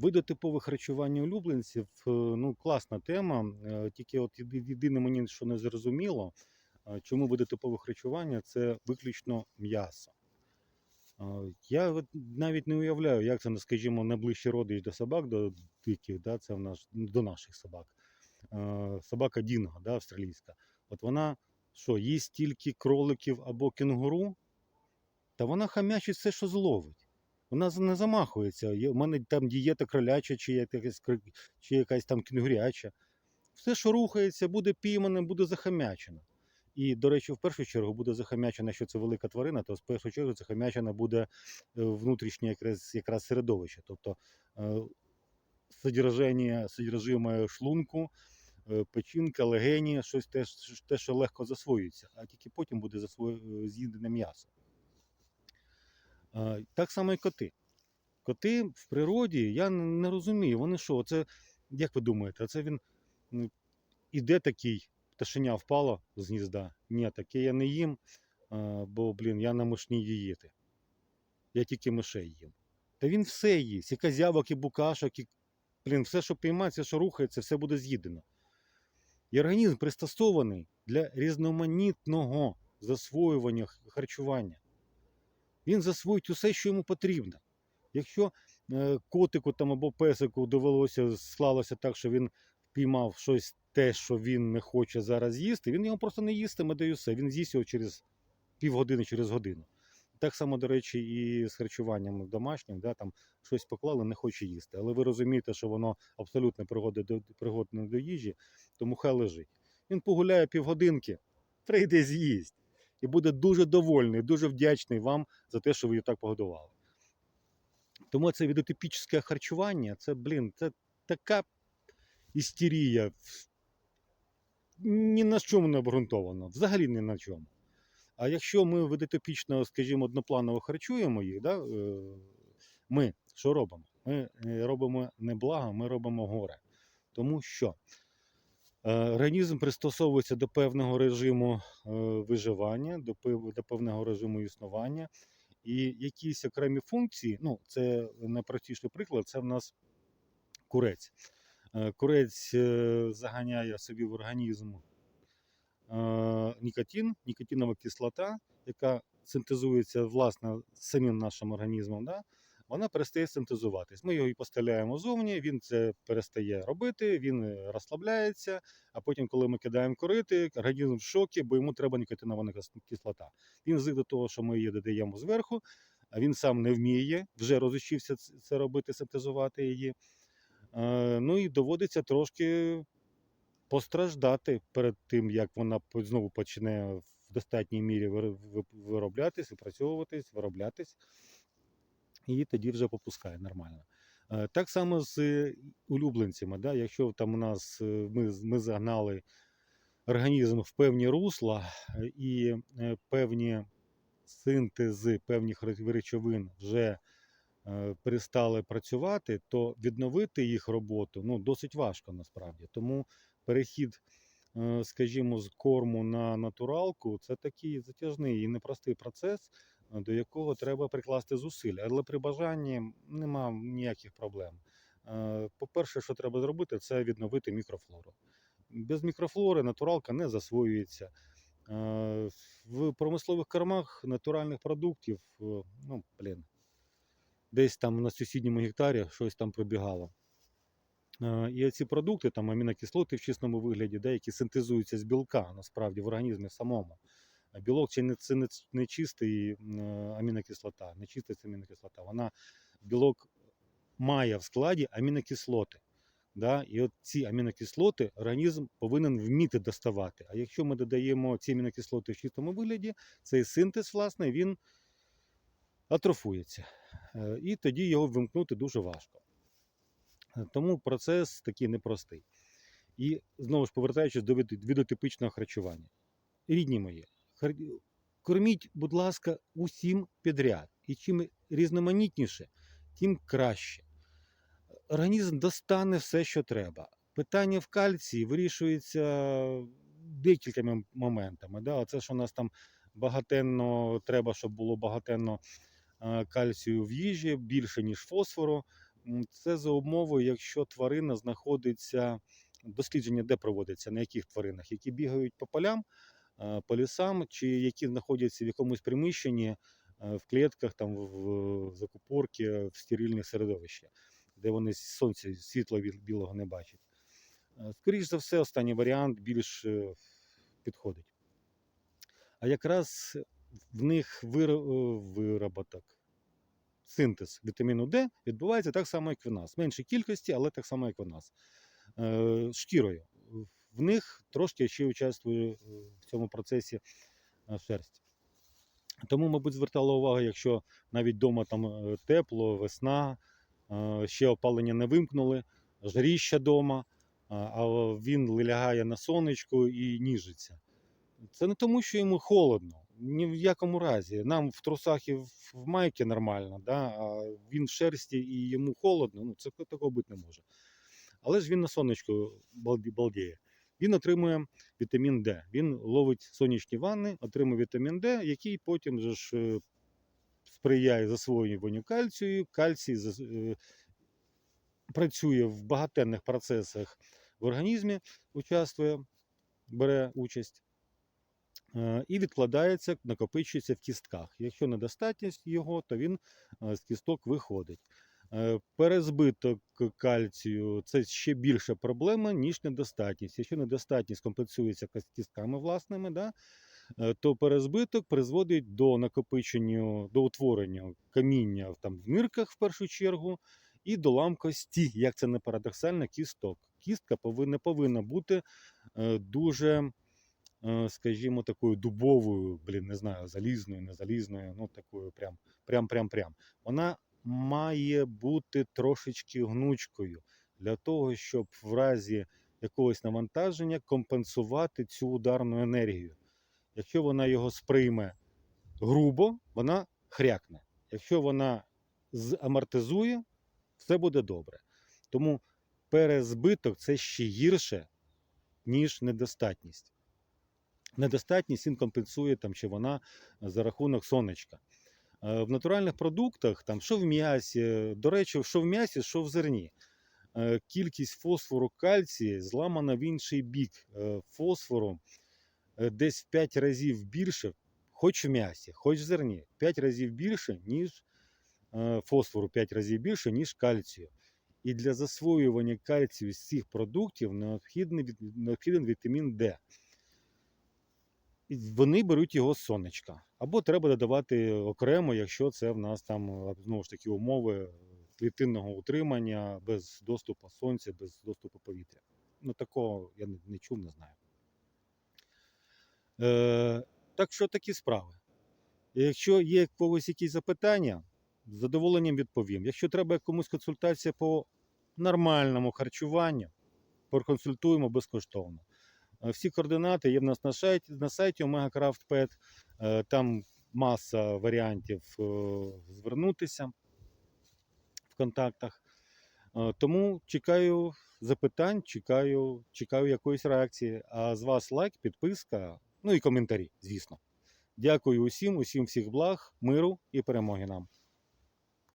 Види типове харчування улюбленців е, ну, класна тема. Е, Тільки от єдине мені, що не зрозуміло, е, чому види типове харчування це виключно м'ясо. Я навіть не уявляю, як це, скажімо, найближчий родич до собак, до диких, да, це в наш, до наших собак. Собака Дінго, да, австралійська. От вона що, їсть тільки кроликів або кенгуру, та вона хамячить все, що зловить. Вона не замахується. У мене там дієта кроляча, чи, якась, чи якась там кінгуряча. Все, що рухається, буде піймане, буде захамячено. І, до речі, в першу чергу буде захамячено, якщо це велика тварина, то в першу чергу захамячено буде е, внутрішнє якраз, якраз середовище. Тобто е, содержимое шлунку, е, печінка, легені, щось те, що- те, що легко засвоюється, а тільки потім буде засвою- з'їдене м'ясо. Так само і коти. Коти в природі, я не розумію, вони що, це, як ви думаєте, це він іде такий, пташеня впало з гнізда. Ні, таке я не їм, бо, блін, я на мишній дієти. Я тільки мишей їм. Та він все їсть, і козявок, і букашок, і блін, все, що піймається, що рухається, все буде з'їдено. І організм пристосований для різноманітного засвоювання харчування. Він засвоїть усе, що йому потрібно. Якщо е, котику там або песику довелося, склалося так, що він впіймав щось те, що він не хоче зараз їсти, він його просто не їстиме, да і все. Він з'їсть його через півгодини, через годину. Так само, до речі, і з харчуванням домашнім, да, там щось поклали, не хоче їсти. Але ви розумієте, що воно абсолютно пригодне до, пригодне до їжі, тому хай лежить. Він погуляє півгодинки, прийде з'їсть. І буде дуже довольний, дуже вдячний вам за те, що ви його так погодували. Тому це відотипічне харчування, це, блін, це така істерія. Ні на чому не обґрунтовано, взагалі ні на чому. А якщо ми ведетипічно, скажімо, однопланово харчуємо їх, да, е, ми що робимо? Ми е, робимо не благо, ми робимо горе. Тому що організм пристосовується до певного режиму е, виживання, до, певного режиму існування. І якісь окремі функції, ну, це найпростіший приклад, це в нас курець. Е, Курець е, заганяє собі в організм е, нікотин, нікотинова кислота, яка синтезується власне самим нашим організмом, да? Вона перестає синтезуватись. Ми його і поставляємо зовні, він це перестає робити, він е, розслабляється, а потім, коли ми кидаємо корити, організм в шокі, бо йому треба нікотинова кис- кислота. Він звик до того, що ми її додаємо зверху, а він сам не вміє, вже розучився це робити, синтезувати її. Е, Ну і доводиться трошки постраждати перед тим, як вона знову почне в достатній мірі вироблятись, випрацьовуватись, вироблятись, і тоді вже попускає нормально. Е, Так само з улюбленцями. Да? Якщо там у нас е, ми, ми загнали організм в певні русла е, і певні синтези певних речовин вже перестали працювати, то відновити їх роботу ну, досить важко насправді. Тому перехід, скажімо, з корму на натуралку це такий затяжний і непростий процес, до якого треба прикласти зусиль. Але при бажанні нема ніяких проблем. Е, По-перше, що треба зробити, це відновити мікрофлору. Без мікрофлори натуралка не засвоюється. Е, В промислових кормах натуральних продуктів, е, ну, блін, десь там на сусідньому гектарі щось там пробігало. І ці продукти, там амінокислоти в чистому вигляді, да, які синтезуються з білка насправді в організмі самому. Білок це не, це не, не чистий е, амінокислота, не чиста це амінокислота. Вона білок має в складі амінокислоти. Да? І от ці амінокислоти організм повинен вміти доставати. А якщо ми додаємо ці амінокислоти в чистому вигляді, цей синтез, власне, він атрофується. І тоді його вимкнути дуже важко. Е, Тому процес такий непростий. І знову ж повертаючись до від- відеотипичного харчування. Рідні мої, корміть, будь ласка, усім підряд. І чим різноманітніше, тим краще. Організм достане все, що треба. Питання в кальції вирішується декількома моментами. Да? Оце що у нас там багатенно треба, щоб було багатенно е, кальцію в їжі, більше, ніж фосфору. Це за умови, якщо тварина знаходиться, дослідження де проводиться, на яких тваринах, які бігають по полям, по лісам, чи які знаходяться в якомусь приміщенні в клітках, там в закупорки, в стерильних середовищах, де вони сонця світла біл- білого не бачать. Е, Скоріш за все, останній варіант більш е, підходить. А якраз в них вир- вироботок, синтез вітаміну Д відбувається так само, як в нас. Меншій кількості, але так само, як в нас. Е, Шкірою. В них трошки ще участвує е, в цьому процесі е, шерсть. Тому, мабуть, звертала увагу, якщо навіть вдома там е, тепло, весна, е, ще опалення не вимкнули, жаріща вдома, а він лягає на сонечку і ніжиться. Це не тому, що йому холодно. Ні в якому разі. Нам в трусах і в майці нормально, да? а він в шерсті і йому холодно, ну це такого бути не може. Але ж він на сонечку балді- балдіє. Він отримує вітамін Д. Він ловить сонячні ванни, отримує вітамін Д, який потім же ж е, сприяє засвоюванню кальцію. Кальцій е, працює в багатенних процесах в організмі, участвує, бере участь. Е, І відкладається, накопичується в кістках. Якщо недостатність його, то він з кісток виходить. Е, Перезбиток кальцію це ще більша проблема, ніж недостатність. Якщо недостатність компенсується кістками власними, да, е, то перезбиток призводить до накопичення, до утворення каміння там, в нирках в першу чергу, і до ламкості, як це не парадоксально, кісток. Кістка повинна, повинна бути е, дуже скажімо, такою дубовою, блін, не знаю, залізною, не залізною, ну такою прям, прям, прям, прям. Вона має бути трошечки гнучкою для того, щоб в разі якогось навантаження компенсувати цю ударну енергію. Якщо вона його сприйме грубо, вона хрякне. Якщо вона замортизує, все буде добре. Тому перезбиток це ще гірше, ніж недостатність недостатність він компенсує там, чи вона за рахунок сонечка. Е, В натуральних продуктах, там, що в м'ясі, до речі, що в м'ясі, що в зерні. е, Кількість фосфору кальції зламана в інший бік. Е, Фосфору десь в 5 разів більше, хоч в м'ясі, хоч в зерні, 5 разів більше, ніж фосфору 5 разів більше, ніж кальцію. І для засвоювання кальцію з цих продуктів необхідний, необхідний вітамін Д і вони беруть його з сонечка. Або треба додавати окремо, якщо це в нас там е, знову ж таки умови клітинного утримання без доступу сонця, без доступу повітря. Ну такого я не чув, не знаю. Е, так що такі справи. Якщо є когось якісь запитання, з задоволенням відповім. Якщо треба комусь консультація по нормальному харчуванню, проконсультуємо безкоштовно. Е, Всі координати є в нас на сайті, на сайті Omega Craft Pet. Е, Там маса варіантів е, звернутися в контактах. Тому чекаю запитань, чекаю, чекаю якоїсь реакції. А з вас лайк, підписка, ну і коментарі, звісно. Дякую усім, усім всіх благ, миру і перемоги нам.